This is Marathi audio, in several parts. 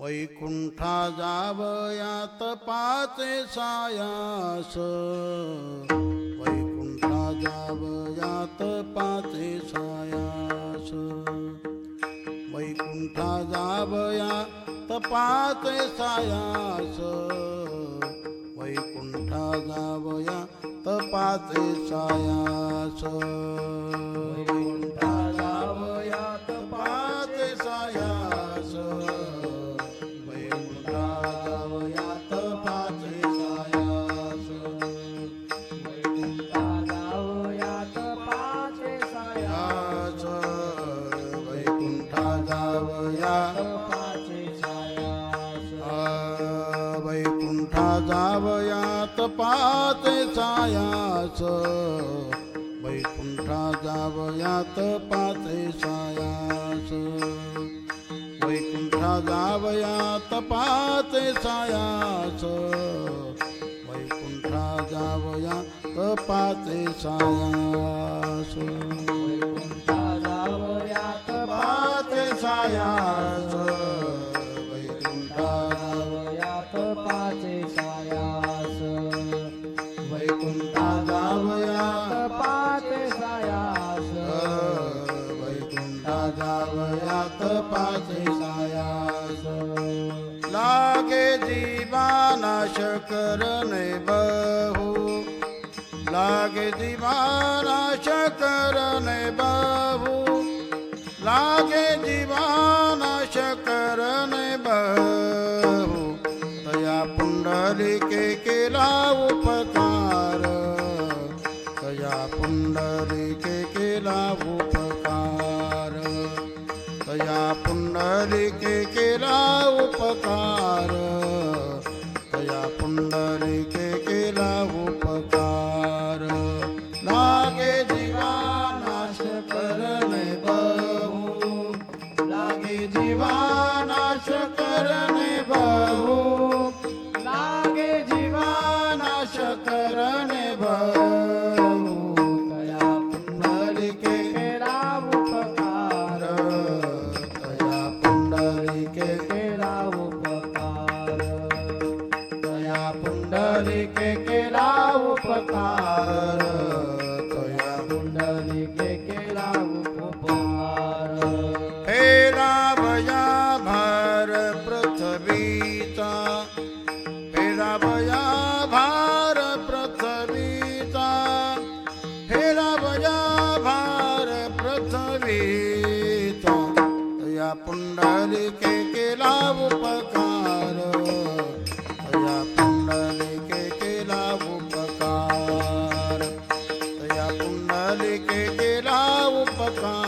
वैकुंठा जावयात पाचे सायास. वैकुंठा जावयात पाचे सायास. वैकुंठा जावया तपाचे सायास. वैकुंठा जावया तपाचे सायास. पात सायास वैकुंठा जावयात पात सायास वैकुंठा जावयात पात सायास वैकुंठा जावया पात सायास वैकुंठा जावयात पाते सायास जावयात पाचे सायास. लागे जीवानाश करणे बहु. लागे जीवानाश करणे बहु. लागे जीवानाश करणे बहु. तया पुंडलिके केला उपकार. तया पुंडलिके केला उपकार. तया पुंडलिके केला उपकार. तया पुंडलिके पुंडलिके केला उपकार तया पुंडलिके केला उपकार तया पुंडलिके केला उपकार हे रामया भार पृथ्वीचा हे रामया भार पृथ्वीचा हे रामया भार पृथ्वीचा तया पुंडलिके Le queda un papá.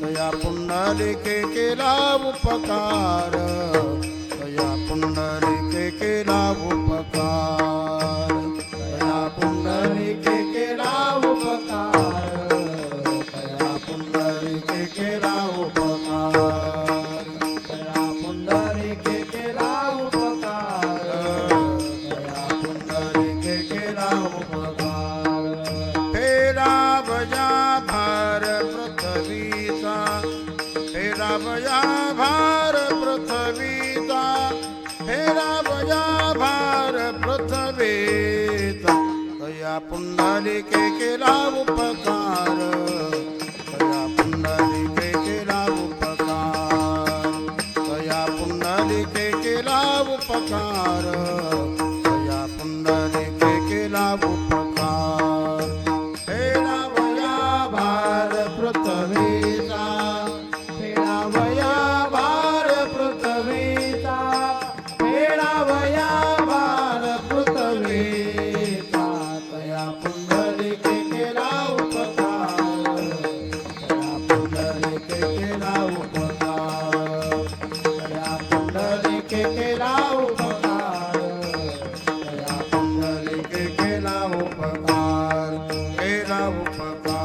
तया पुंडलिके केला उपकार तया पुंडलिके केला उपकार फेरा भार पृथ्वीचा तया पुंडलिके केला उपकार. तया पुंडलिके केला उपकार. तया पुंडलिके केला उपकार. Oh my God.